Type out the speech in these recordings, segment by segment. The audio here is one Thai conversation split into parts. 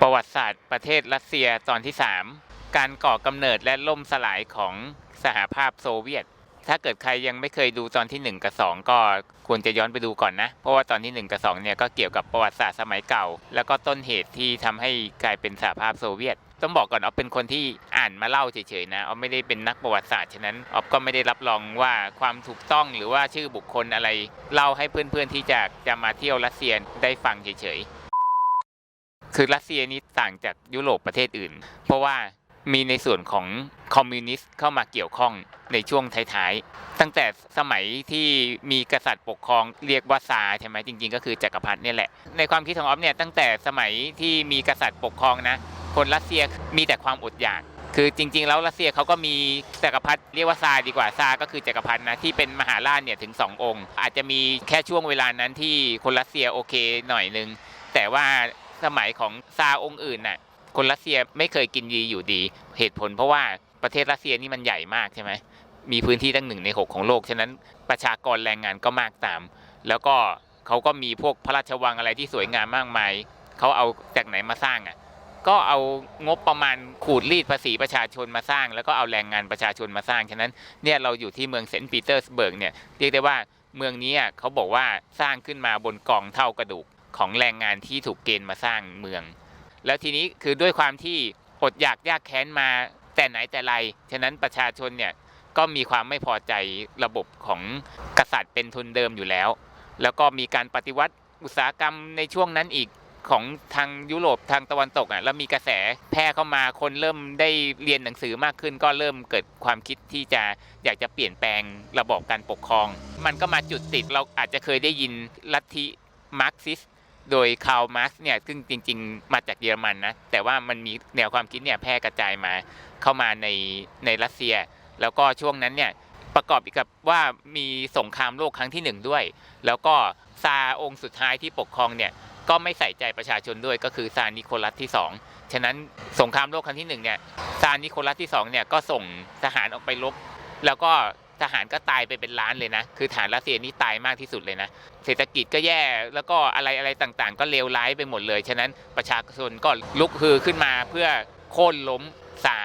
ประวัติศาสตร์ประเทศรัสเซียตอนที่ 3 การก่อกำเนิดและล่มสลายของสหภาพโซเวียต ถ้าเกิดใครยังไม่เคยดูตอนที่ 1 กับ 2 ก็ควรจะย้อนไปดูก่อนนะ เพราะว่าตอนที่ 1 กับ 2 เนี่ยก็เกี่ยวกับประวัติศาสตร์สมัยเก่า แล้วก็ต้นเหตุที่ทำให้กลายเป็นสหภาพโซเวียต ต้องบอกก่อนออฟเป็นคนที่อ่านมาเล่าเฉยๆนะออฟไม่ได้เป็นนักประวัติศาสตร์ฉะนั้นออฟก็ไม่ได้รับรองว่าความถูกต้องหรือว่าชื่อบุคคลอะไรเล่าให้เพื่อนๆที่จะจะมาเที่ยวรัสเซียได้ฟังเฉยๆ คือรัสเซียนี่ต่างจากยุโรปประเทศอื่น เพราะว่ามีในส่วนของคอมมิวนิสต์เข้ามาเกี่ยวข้องในช่วงท้ายๆ ตั้งแต่สมัยที่มีกษัตริย์ปกครองเรียกว่าซาใช่ไหมจริง ๆ ก็คือจักรพรรดินี่แหละ ในความคิดของออฟเนี่ยตั้งแต่สมัยที่มีกษัตริย์ปกครองนะ คนรัสเซียมีแต่ความอดอยาก คือจริง ๆ แล้วรัสเซียเขาก็มีจักรพรรดิเรียกว่าซาดีกว่าซาก็คือจักรพรรดินะที่เป็นมหาราชเนี่ยถึง 2 องค์ อาจจะมีแค่ช่วงเวลานั้นที่คนรัสเซียโอเคหน่อยนึงแต่ว่า สมัยของซาองค์อื่นน่ะคนรัสเซียไม่เคยกินดีอยู่ดี เหตุผลเพราะว่าประเทศรัสเซียนี่มันใหญ่มากใช่ไหมมีพื้นที่ตั้งหนึ่งในหกของโลก ฉะนั้นประชากรแรงงานก็มากตาม แล้วก็เขาก็มีพวกพระราชวังอะไรที่สวยงามมากมายเขาเอาจากไหนมาสร้างอะก็เอางบประมาณขูดรีดภาษีประชาชนมาสร้าง แล้วก็เอาแรงงานประชาชนมาสร้าง ฉะนั้นเนี่ยเราอยู่ที่เมืองเซนต์ปีเตอร์สเบิร์กเนี่ยเรียกได้ว่าเมืองนี้อะเขาบอกว่าสร้างขึ้นมาบนกองเท่ากระดูก ของแรงงานที่ถูกเกณฑ์มาสร้างเมือง แล้วทีนี้คือด้วยความที่อดอยากยากแค้นมาแต่ไหนแต่ไร ฉะนั้นประชาชนเนี่ยก็มีความไม่พอใจระบบของกษัตริย์เป็นทุนเดิมอยู่แล้ว แล้วก็มีการปฏิวัติอุตสาหกรรมในช่วงนั้นอีกของทางยุโรปทางตะวันตกอะแล้วมีกระแสแพร่เข้ามาคนเริ่มได้เรียนหนังสือมากขึ้น ก็เริ่มเกิดความคิดที่จะอยากจะเปลี่ยนแปลงระบบการปกครอง มันก็มาจุดติดเราอาจจะเคยได้ยินลัทธิมาร์กซิส โดยคาร์ลมาร์กซ์เนี่ยซึ่งจริง ๆ มาจากเยอรมันนะ แต่ว่ามันมีแนวความคิดเนี่ยแพร่กระจายมาเข้ามาในในรัสเซีย แล้วก็ช่วงนั้นเนี่ยประกอบกับว่ามีสงครามโลกครั้งที่หนึ่งด้วย แล้วก็ซาร์องค์สุดท้ายที่ปกครองเนี่ยก็ไม่ใส่ใจประชาชนด้วยก็คือซาร์นิโคลัสที่ 2 ฉะนั้นสงครามโลกครั้งที่1เนี่ยซาร์นิโคลัสที่2เนี่ยก็ส่งทหารออกไปรบแล้วก็ ทหารก็ตายไปเป็นล้านเลยนะ คือฐานรัสเซียนี่ตายมากที่สุดเลยนะ เศรษฐกิจก็แย่ แล้วก็อะไรอะไรต่างๆ ก็เลวร้ายไปหมดเลย ฉะนั้นประชาชนก็ลุกฮือขึ้นมาเพื่อโค่นล้มซา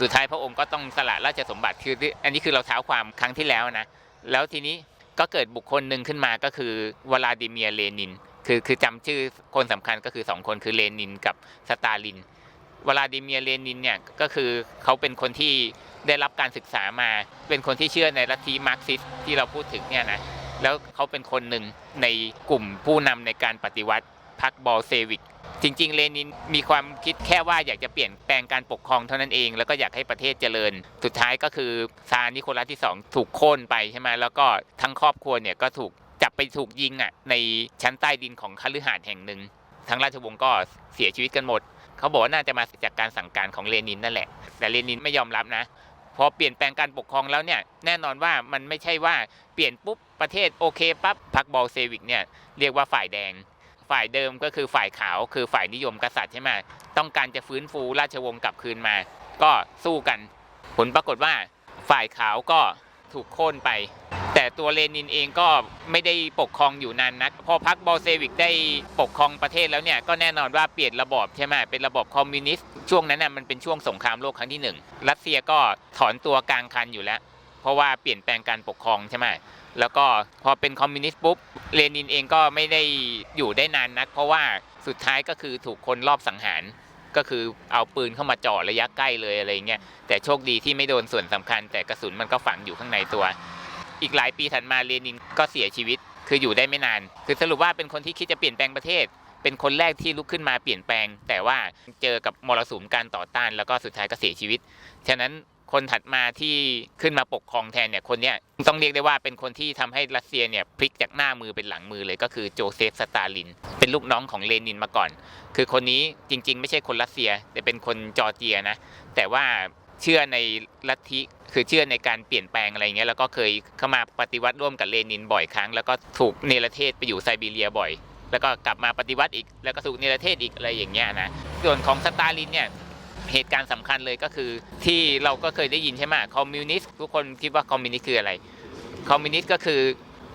สุดท้ายพระองค์ก็ต้องสละราชสมบัติ คืออันนี้คือเราเท้าความครั้งที่แล้วนะ แล้วทีนี้ก็เกิดบุคคลหนึ่งขึ้นมาก็คือวลาดิเมียร์เลนิน คือคือจำชื่อคนสำคัญก็คือ 2 คนคือเลนินกับสตาลิน วลาดิเมียร์เลนินเนี่ยก็คือเขาเป็นคนที่ ได้รับการศึกษามา เป็นคนที่เชื่อในลัทธิมาร์กซิสที่เราพูดถึงเนี่ยนะแล้วเขาเป็นคนหนึ่งในกลุ่มผู้นำในการปฏิวัติพรรคบอลเซวิกจริง ๆ เลนินมีความคิดแค่ว่าอยากจะเปลี่ยนแปลงการปกครองเท่านั้นเอง แล้วก็อยากให้ประเทศเจริญ สุดท้ายก็คือซานิโคลัสที่ 2 ถูกโค่นไปใช่ไหมแล้วก็ทั้งครอบครัวเนี่ยก็ถูกจับไปถูกยิงอะในชั้นใต้ดินของคฤหาสน์แห่งหนึ่ง ทั้งราชวงศ์ก็เสียชีวิตกันหมด เขาบอกว่าน่าจะมาจากการสั่งการของเลนินนั่นแหละ แต่เลนินไม่ยอมรับนะ อเปลี่ยนแปลงการปกครองแล้วเนี่ยแน่นอนว่ามันไม่ใช่ว่าเปลี่ยนปุ๊บประเทศโอเคปั๊บพรรคบอลเซวิกเนี่ยเรียกว่าฝ่ายแดง ฝ่ายเดิมก็คือฝ่ายขาวคือฝ่ายนิยมกษัตริย์ใช่ไหมต้องการจะฟื้นฟูราชวงศ์กลับคืนมา ก็สู้กัน ผลปรากฏว่าฝ่ายขาวก็ถูกโค่นไป แต่ตัวเลนินเองก็ไม่ได้ปกครองอยู่นานนัก พอพรรคบอลเซวิกได้ปกครองประเทศแล้วเนี่ยก็แน่นอนว่าเปลี่ยนระบอบใช่ไหมเป็นระบบคอมมิวนิสต์ ช่วงนั้นน่ะมันเป็นช่วงสงครามโลกครั้งที่หนึ่งรัสเซียก็ถอนตัวกลางคันอยู่แล้ว เพราะว่าเปลี่ยนแปลงการปกครองใช่ไหมแล้วก็พอเป็นคอมมิวนิสต์ปุ๊บเลนินเองก็ไม่ได้อยู่ได้นานนัก เพราะว่าสุดท้ายก็คือถูกคนรอบสังหารก็คือเอาปืนเข้ามาจ่อระยะใกล้เลยอะไรเงี้ยแต่โชคดีที่ไม่โดนส่วนสำคัญ แต่กระสุนมันก็ฝังอยู่ข้างในตัว อีกหลายปีถัดมาเลนินก็เสียชีวิต คืออยู่ได้ไม่นาน คือสรุปว่าเป็นคนที่คิดจะเปลี่ยนแปลงประเทศ เป็นคนแรกที่ลุกขึ้นมาเปลี่ยนแปลง แต่ว่าเจอกับมรสุมการต่อต้านแล้วก็สุดท้ายก็เสียชีวิต ฉะนั้นคนถัดมาที่ขึ้นมาปกครองแทนเนี่ยคนเนี้ยต้องเรียกได้ว่าเป็นคนที่ทำให้รัสเซียเนี่ยพลิกจากหน้ามือเป็นหลังมือเลยก็คือโจเซฟสตาลิน เป็นลูกน้องของเลนินมาก่อน คือคนนี้จริง ๆ ไม่ใช่คนรัสเซีย แต่เป็นคนจอร์เจียนะแต่ว่าเชื่อในลัทธิคือเชื่อในการเปลี่ยนแปลงอะไรเงี้ยแล้วก็เคยเข้ามาปฏิวัติร่วมกับเลนินบ่อยครั้ง แล้วก็ถูกเนรเทศไปอยู่ไซบีเรียบ่อย แล้วก็กลับมาปฏิวัติอีก แล้วก็ถูกเนรเทศอีกอะไรอย่างเงี้ยนะ ส่วนของสตาลินเนี่ยเหตุการณ์สำคัญเลยก็คือที่เราก็เคยได้ยินใช่ไหมคอมมิวนิสต์ทุกคนคิดว่าคอมมิวนิสต์คืออะไร คอมมิวนิสต์ก็คือ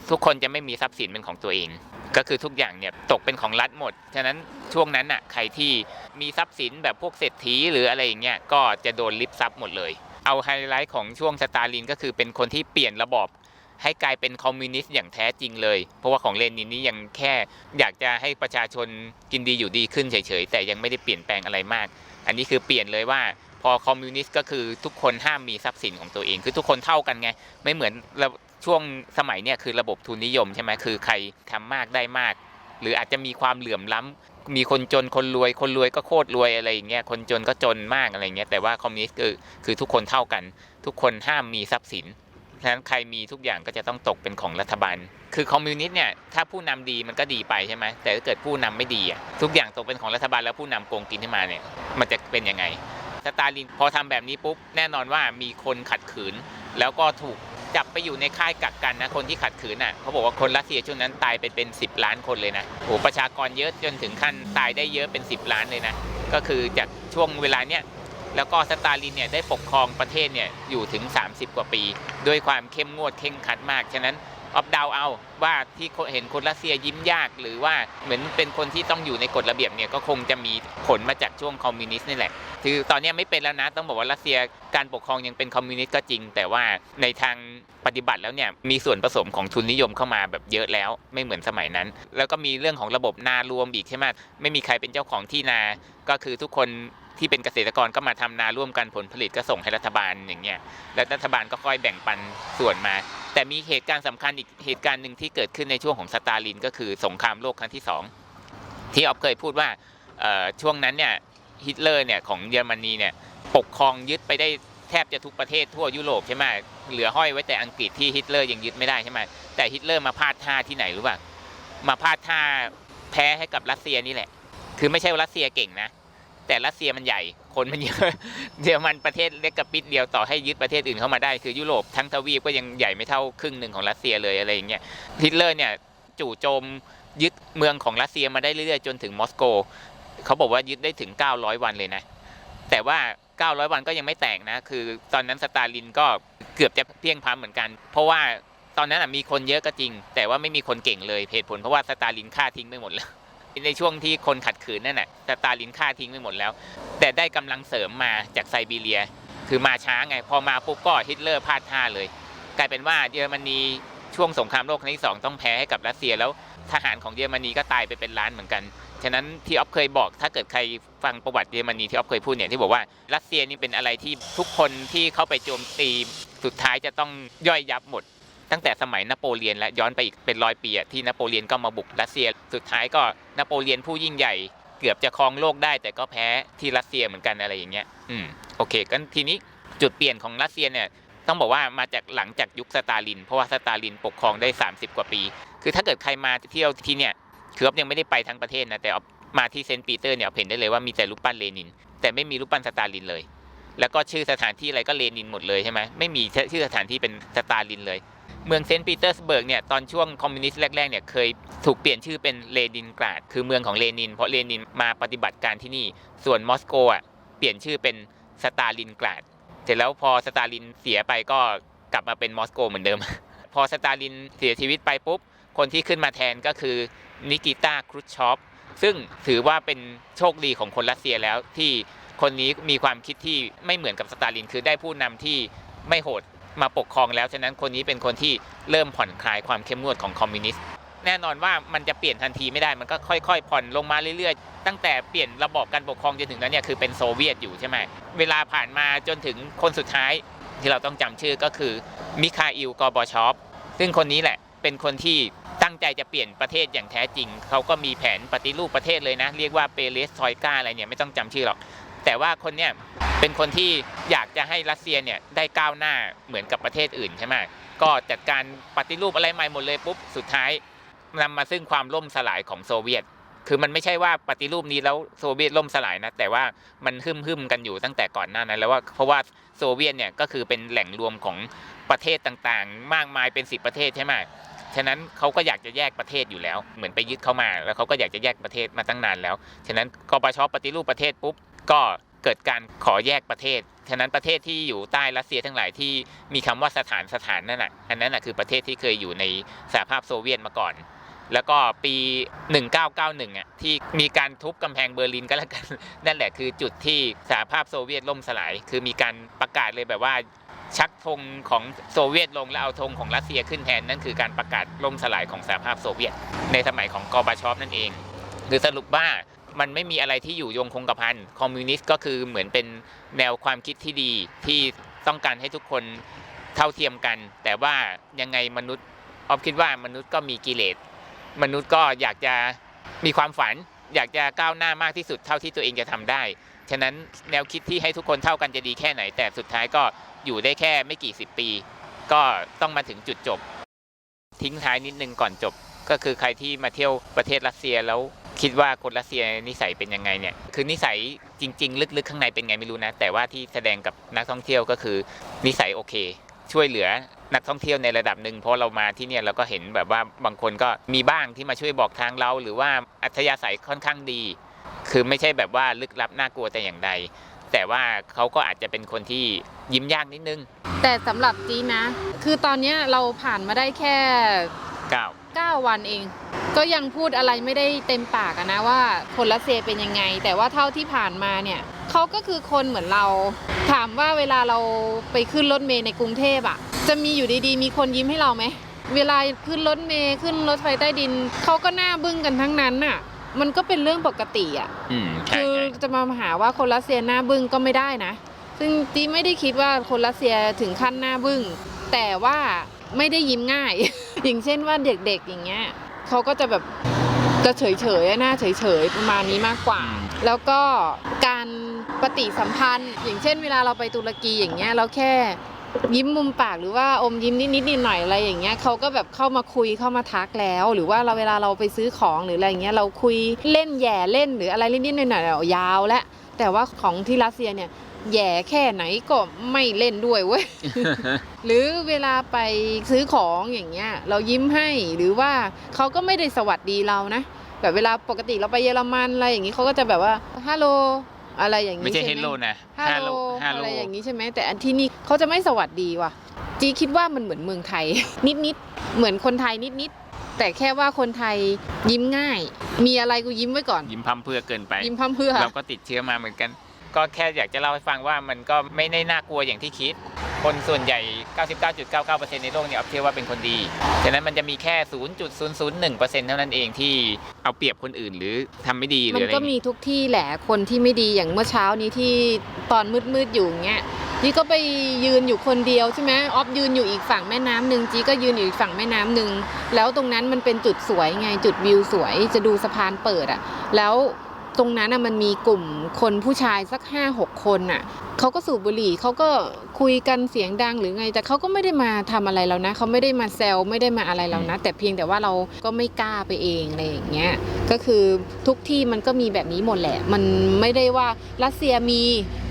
ทุกคนจะไม่มีทรัพย์สินเป็นของตัวเอง ก็คือทุกอย่างเนี่ยตกเป็นของรัฐหมด ฉะนั้นช่วงนั้นอะใครที่มีทรัพย์สินแบบพวกเศรษฐีหรืออะไรอย่างเงี้ยก็จะโดนลิบทรัพย์หมดเลย เอาไฮไลท์ของช่วงสตาลินก็คือเป็นคนที่เปลี่ยนระบอบ ให้กลายเป็นคอมมิวนิสต์อย่างแท้จริงเลย เพราะว่าของเลนินนี่ยังแค่อยากจะให้ประชาชนกินดีอยู่ดีขึ้นเฉยๆ แต่ยังไม่ได้เปลี่ยนแปลงอะไรมาก อันนี้คือเปลี่ยนเลยว่าพอคอมมิวนิสต์ก็คือทุกคนห้ามมีทรัพย์สินของตัวเอง คือทุกคนเท่ากันไง ไม่เหมือนช่วงสมัยเนี่ยคือระบบทุนนิยมใช่ไหมคือใครทำมากได้มาก หรืออาจจะมีความเหลื่อมล้ำมีคนจนคนรวย คนรวยก็โคตรรวยอะไรอย่างเงี้ยคนจนก็จนมากอะไรเงี้ยแต่ว่าคอมมิวนิสต์คือคือทุกคนเท่ากัน ทุกคนห้ามมีทรัพย์สิน ฉะนั้นใครมีทุกอย่างก็จะต้องตกเป็นของรัฐบาล คือคอมมิวนิสต์เนี่ยถ้าผู้นำดีมันก็ดีไปใช่ไหมแต่ถ้าเกิดผู้นำไม่ดีอะทุกอย่างตกเป็นของรัฐบาลแล้วผู้นำโกงกินขึ้นมาเนี่ยมันจะเป็นยังไงสตาลินพอทำแบบนี้ปุ๊บแน่นอนว่ามีคนขัดขืน แล้วก็ถูกจับไปอยู่ในค่ายกักกันนะคนที่ขัดขืนอะเขาบอกว่าคนรัสเซียช่วงนั้นตายไปเป็น 10 ล้านคนเลยนะโอ้ประชากรเยอะจนถึงขั้นตายได้เยอะเป็น 10 ล้านเลยนะก็คือจากช่วงเวลาเนี้ย แล้วก็สตาลินเนี่ยได้ปกครองประเทศเนี่ยอยู่ถึง 30 กว่าปี ด้วยความเข้มงวดเข่งขัดมาก ฉะนั้นออฟดาวเอาว่าที่เห็นคนรัสเซียยิ้มยากหรือว่าเหมือนเป็นคนที่ต้องอยู่ในกฎระเบียบเนี่ยก็คงจะมีผลมาจากช่วงคอมมิวนิสต์นี่แหละ คือตอนนี้ไม่เป็นแล้วนะต้องบอกว่ารัสเซียการปกครองยังเป็นคอมมิวนิสต์ก็จริง แต่ว่าในทางปฏิบัติแล้วเนี่ยมีส่วนผสมของทุนนิยมเข้ามาแบบเยอะแล้วไม่เหมือนสมัยนั้น แล้วก็มีเรื่องของระบบนารวมอีกใช่ไหมไม่มีใครเป็นเจ้าของที่นา ก็คือทุกคน ที่เป็นเกษตรกรก็มาทำนาร่วมกันผลผลิตก็ส่งให้รัฐบาลอย่างเงี้ยแล้วรัฐบาลก็ค่อยแบ่งปันส่วนมา แต่มีเหตุการณ์สำคัญอีกเหตุการณ์หนึ่งที่เกิดขึ้นในช่วงของสตาลิน ก็คือสงครามโลกครั้งที่สองที่ออฟเคยพูดว่าช่วงนั้นเนี่ยฮิตเลอร์เนี่ยของเยอรมนีเนี่ยปกครองยึดไปได้แทบจะทุกประเทศทั่วยุโรปใช่ไหมเหลือห้อยไว้แต่อังกฤษที่ฮิตเลอร์ยังยึดไม่ได้ใช่ไหมแต่ฮิตเลอร์มาพลาดท่าที่ไหนรู้ป่ะมาพลาดท่าแพ้ให้กับรัสเซียนี่แหละ คือไม่ใช่ว่ารัสเซียเก่งนะ แต่รัสเซียมันใหญ่ คนมันเยอะเยอรมันประเทศเล็กกระปิดเดียวต่อให้ยึดประเทศอื่นเข้ามาได้คือยุโรปทั้งทวีปก็ยังใหญ่ไม่เท่าครึ่งหนึ่งของรัสเซียเลยอะไรอย่างเงี้ยฮิตเลอร์เนี่ยจู่โจมยึดเมืองของรัสเซียมาได้เรื่อยๆจนถึงมอสโกเขาบอกว่ายึดได้ถึง 900 วันเลยนะ แต่ว่า 900 วันก็ยังไม่แตกนะ คือตอนนั้นสตาลินก็เกือบจะเพียงพร้ำเหมือนกัน เพราะว่าตอนนั้นมีคนเยอะก็จริง แต่ว่าไม่มีคนเก่งเลยเหตุผลเพราะว่าสตาลินฆ่าทิ้งไปหมดแล้ว ในช่วงที่คนขัดขืนนั่นแหละสตาลินฆ่าทิ้งไปหมดแล้ว แต่ได้กำลังเสริมมาจากไซบีเรีย คือมาช้าไง พอมาปุ๊บก็ฮิตเลอร์พลาดท่าเลย กลายเป็นว่าเยอรมนีช่วงสงครามโลกครั้งที่สองต้องแพ้ให้กับรัสเซียแล้วทหารของเยอรมนีก็ตายไปเป็นล้านเหมือนกัน ฉะนั้นที่ออฟเคยบอก ถ้าเกิดใครฟังประวัติเยอรมนีที่ออฟเคยพูดเนี่ยที่บอกว่ารัสเซียนี่เป็นอะไรที่ทุกคนที่เข้าไปโจมตีสุดท้ายจะต้องย่อยยับหมด ตั้งแต่สมัยนโปเลียนและย้อนไปอีกเป็นร้อยปีที่นโปเลียนก็มาบุกรัสเซีย สุดท้ายก็นโปเลียนผู้ยิ่งใหญ่ เกือบจะครองโลกได้ แต่ก็แพ้ที่รัสเซียเหมือนกันอะไรอย่างเงี้ยอืมโอเคกันทีนี้จุดเปลี่ยนของรัสเซียเนี่ยต้องบอกว่ามาจากหลังจากยุคสตาลิน เพราะว่าสตาลินปกครองได้ 30 กว่าปี คือถ้าเกิดใครมาเที่ยวที่เนี่ยคืออ๊อฟยังไม่ได้ไปทั้งประเทศนะแต่อ๊อมาที่เซนต์ปีเตอร์เนี่ยอ๊อเห็นได้เลยว่ามีแต่รูปปั้นเลนิน แต่ไม่มีรูปปั้นสตาลินเลย แล้วก็ชื่อสถานที่อะไรก็เลนินหมดเลยใช่ไหมไม่มีชื่อสถานที่เป็นสตาลินเลย เมืองเซนต์ปีเตอร์สเบิร์กเนี่ยตอนช่วงคอมมิวนิสต์แรกๆเนี่ยเคยถูกเปลี่ยนชื่อเป็นเลนินกราด คือเมืองของเลนิน เพราะเลนินมาปฏิบัติการที่นี่ ส่วนมอสโกอะเปลี่ยนชื่อเป็นสตาลินกราด เสร็จแล้วพอสตาลินเสียไปก็กลับมาเป็นมอสโกเหมือนเดิม พอสตาลินเสียชีวิตไปปุ๊บคนที่ขึ้นมาแทนก็คือนิกิตาครุชชอปซึ่งถือว่าเป็นโชคดีของคนรัสเซียแล้วที่ คนนี้มีความคิดที่ไม่เหมือนกับสตาลิน คือได้ผู้นำที่ไม่โหดมาปกครองแล้ว ฉะนั้นคนนี้เป็นคนที่เริ่มผ่อนคลายความเข้มงวดของคอมมิวนิสต์แน่นอนว่ามันจะเปลี่ยนทันทีไม่ได้มันก็ค่อยๆ ผ่อนลงมาเรื่อยๆ ตั้งแต่เปลี่ยนระบอบการปกครองจนถึงนั้นเนี่ยคือเป็นโซเวียตอยู่ใช่ไหมเวลาผ่านมาจนถึงคนสุดท้ายที่เราต้องจำชื่อก็คือมิคาอิลกอบอชอปซึ่งคนนี้แหละเป็นคนที่ตั้งใจจะเปลี่ยนประเทศอย่างแท้จริง เขาก็มีแผนปฏิรูปประเทศเลยนะ เรียกว่าเปเรสทอยกาอะไรเนี่ยไม่ต้องจำชื่อหรอก แต่ว่าคนเนี่ยเป็นคนที่อยากจะให้รัสเซียเนี่ยได้ก้าวหน้าเหมือนกับประเทศอื่นใช่ไหมก็จัดการปฏิรูปอะไรใหม่หมดเลยปุ๊บสุดท้ายนำมาซึ่งความล่มสลายของโซเวียต คือมันไม่ใช่ว่าปฏิรูปนี้แล้วโซเวียตล่มสลายนะ แต่ว่ามันหึมหึมกันอยู่ตั้งแต่ก่อนหน้านั้น แล้วว่าเพราะว่าโซเวียตเนี่ยก็คือเป็นแหล่งรวมของประเทศต่างๆ มากมายเป็นสิบประเทศใช่ไหมฉะนั้นเขาก็อยากจะแยกประเทศอยู่แล้ว เหมือนไปยึดเข้ามา แล้วเขาก็อยากจะแยกประเทศมาตั้งนานแล้ว ฉะนั้นกปชปฏิรูปประเทศปุ๊บ ก็เกิดการขอแยกประเทศ ฉะนั้นประเทศที่อยู่ใต้รัสเซียทั้งหลายที่มีคำว่าสถานสถานนั่นแหะอันนั้นน่ะคือประเทศที่เคยอยู่ในสหภาพโซเวียตมาก่อน แล้วก็ปี 1991อะที่มีการทุบกำแพงเบอร์ลินก็แล้วกัน นั่นแหละคือจุดที่สหภาพโซเวียตล่มสลาย คือมีการประกาศเลยแบบว่าชักธงของโซเวียตลงแล้วเอาธงของรัสเซียขึ้นแทนนั่นคือการประกาศล่มสลายของสหภาพโซเวียต ในสมัยของกอร์บาชอฟนั่นเองคือสรุปว่า มันไม่มีอะไรที่อยู่ยงคงกระพันคอมมิวนิสต์ก็คือเหมือนเป็นแนวความคิดที่ดีที่ต้องการให้ทุกคนเท่าเทียมกัน แต่ว่ายังไงมนุษย์ออฟคิดว่ามนุษย์ก็มีกิเลสมนุษย์ก็อยากจะมีความฝัน อยากจะก้าวหน้ามากที่สุดเท่าที่ตัวเองจะทำได้ ฉะนั้นแนวคิดที่ให้ทุกคนเท่ากันจะดีแค่ไหน แต่สุดท้ายก็อยู่ได้แค่ไม่กี่สิบปี ก็ต้องมาถึงจุดจบ ทิ้งท้ายนิดนึงก่อนจบ ก็คือใครที่มาเที่ยวประเทศรัสเซียแล้ว คิดว่าคนรัสเซียนิสัยเป็นยังไงเนี่ย คือนิสัยจริง ๆ ลึกๆ ข้างในเป็นไงไม่รู้นะ แต่ว่าที่แสดงกับนักท่องเที่ยวก็คือนิสัยโอเค ช่วยเหลือนักท่องเที่ยวในระดับหนึ่งเพราะเรามาที่เนี่ยเราก็เห็นแบบว่าบางคนก็มีบ้างที่มาช่วยบอกทางเรา หรือว่าอัธยาศัยค่อนข้างดี คือไม่ใช่แบบว่าลึกลับน่ากลัวแต่อย่างใด แต่ว่าเขาก็อาจจะเป็นคนที่ยิ้มยากนิดนึง แต่สำหรับจีนะคือตอนเนี้ยเราผ่านมาได้แค่ก้าว9วันเอง ก็ยังพูดอะไรไม่ได้เต็มปากอะนะว่าคนรัสเซียเป็นยังไง แต่ว่าเท่าที่ผ่านมาเนี่ยเขาก็คือคนเหมือนเรา ถามว่าเวลาเราไปขึ้นรถเมล์ในกรุงเทพอะจะมีอยู่ดีๆ มีคนยิ้มให้เราไหมเวลาขึ้นรถเมล์ขึ้นรถไฟใต้ดินเขาก็หน้าบึ้งกันทั้งนั้นน่ะ มันก็เป็นเรื่องปกติอะอืมใช่คือใช่จะมาหาว่าคนรัสเซียหน้าบึ้งก็ไม่ได้นะ ซึ่งจีไม่ได้คิดว่าคนรัสเซียถึงขั้นหน้าบึ้งแต่ว่าไม่ได้ยิ้มง่าย อย่างเช่นว่าเด็กๆอย่างเงี้ย เขาก็จะแบบจะเฉยๆอะหน้าเฉยๆประมาณนี้มากกว่า แล้วก็การปฏิสัมพันธ์ อย่างเช่น เวลาเราไปตุรกีอย่างเงี้ยเราแค่ยิ้มมุมปากหรือว่าอมยิ้มนิดๆหน่อยๆอะไรอย่างเงี้ยเขาก็แบบเข้ามาคุยเข้ามาทักแล้ว หรือว่าเราเวลาเราไปซื้อของหรืออะไรอย่างเงี้ยเราคุยเล่นแหย่เล่นหรืออะไรนิดๆหน่อยๆเอายาวและแต่ว่าของที่รัสเซียเนี่ย แหย่แค่ไหนก็ไม่เล่นด้วยเว้ย หรือเวลาไปซื้อของอย่างเงี้ย เรายิ้มให้หรือว่าเขาก็ไม่ได้สวัสดีเรานะ แบบเวลาปกติเราไปเยอรมันอะไรอย่างงี้เขาก็จะแบบว่าฮัลโหลอะไรอย่างไม่งี้ใช่ใช่เฮไหลมโลนะฮัลโหลฮัลโหลอะไรอย่างนี้ใช่ไหมแต่อันที่นี่เขาจะไม่สวัสดีว่ะ จีคิดว่ามันเหมือนเมืองไทย นิดๆเหมือนคนไทยนิดๆแต่แค่ว่าคนไทยยิ้มง่าย มีอะไรกูยิ้มไว้ก่อน ยิ้มพัมเพรื่อเกินไป ยิ้มพร่ำเพรื่อ เราก็ติดเชื้อมาเหมือนกัน ก็แค่อยากจะเล่าให้ฟังว่ามันก็ไม่ได้น่ากลัวอย่างที่คิด คนส่วนใหญ่ 99.99%ในโลกเนี่ยเอาเชื่อว่าเป็นคนดี ฉะนั้นมันจะมีแค่ 0.001%เท่านั้นเองที่เอาเปรียบคนอื่นหรือทำไม่ดีหรือมันอะไรก็มีทุกที่แหละคนที่ไม่ดีอย่างเมื่อเช้านี้ที่ตอนมืดๆอยู่อย่างเงี้ยจีก็ไปยืนอยู่คนเดียวใช่ไหมออฟยืนอยู่อีกฝั่งแม่น้ำหนึ่งจีก็ยืนอยู่อีกฝั่งแม่น้ำหนึ่งแล้วตรงนั้นมันเป็นจุดสวยไงจุดวิวสวยจะดูสะพานเปิดอะแล้ว ตรงนั้นอะมันมีกลุ่มคนผู้ชายสักห้าหกคนอะเขาก็สูบบุหรี่เขาก็คุยกันเสียงดังหรือไง แต่เขาก็ไม่ได้มาทำอะไรเรานะเขาไม่ได้มาแซวไม่ได้มาอะไรเรานะ แต่เพียงแต่ว่าเราก็ไม่กล้าไปเองอะไรอย่างเงี้ยก็คือทุกที่มันก็มีแบบนี้หมดแหละ มันไม่ได้ว่ารัสเซียมี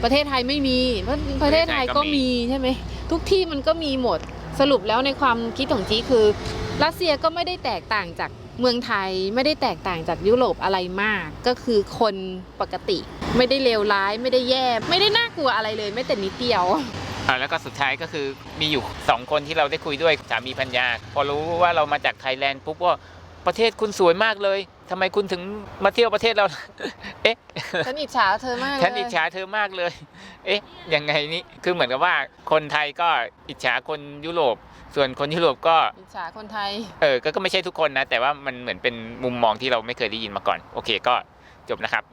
ประเทศไทยไม่มีเพราะประเทศไทยก็มีใช่ไหมทุกที่มันก็มีหมดสรุปแล้วในความคิดของจีคือรัสเซียก็ไม่ได้แตกต่างจาก เมืองไทยไม่ได้แตกต่างจากยุโรปอะไรมาก ก็คือคนปกติ ไม่ได้เลวร้ายไม่ได้แย่ ไม่ได้น่ากลัวอะไรเลยแม้แต่นิดเดียว อ่าแล้วก็สุดท้ายก็คือมีอยู่2คนที่เราได้คุยด้วยสามีพัญญา พอรู้ว่าเรามาจากไทยแลนด์ปุ๊บว่าประเทศคุณสวยมากเลยทำไมคุณถึงมาเที่ยวประเทศเรา เอ๊ะ ฉันอิจฉาเธอมากเลย ฉันอิจฉาเธอมากเลย เอ๊ะ ยังไงนี่ คือเหมือนกับว่าคนไทยก็อิจฉาคนยุโรป ส่วนคนยุโรปก็อิจฉาคนไทย เออก็ก็ไม่ใช่ทุกคนนะ แต่ว่ามันเหมือนเป็นมุมมองที่เราไม่เคยได้ยินมาก่อน โอเคก็จบนะครับ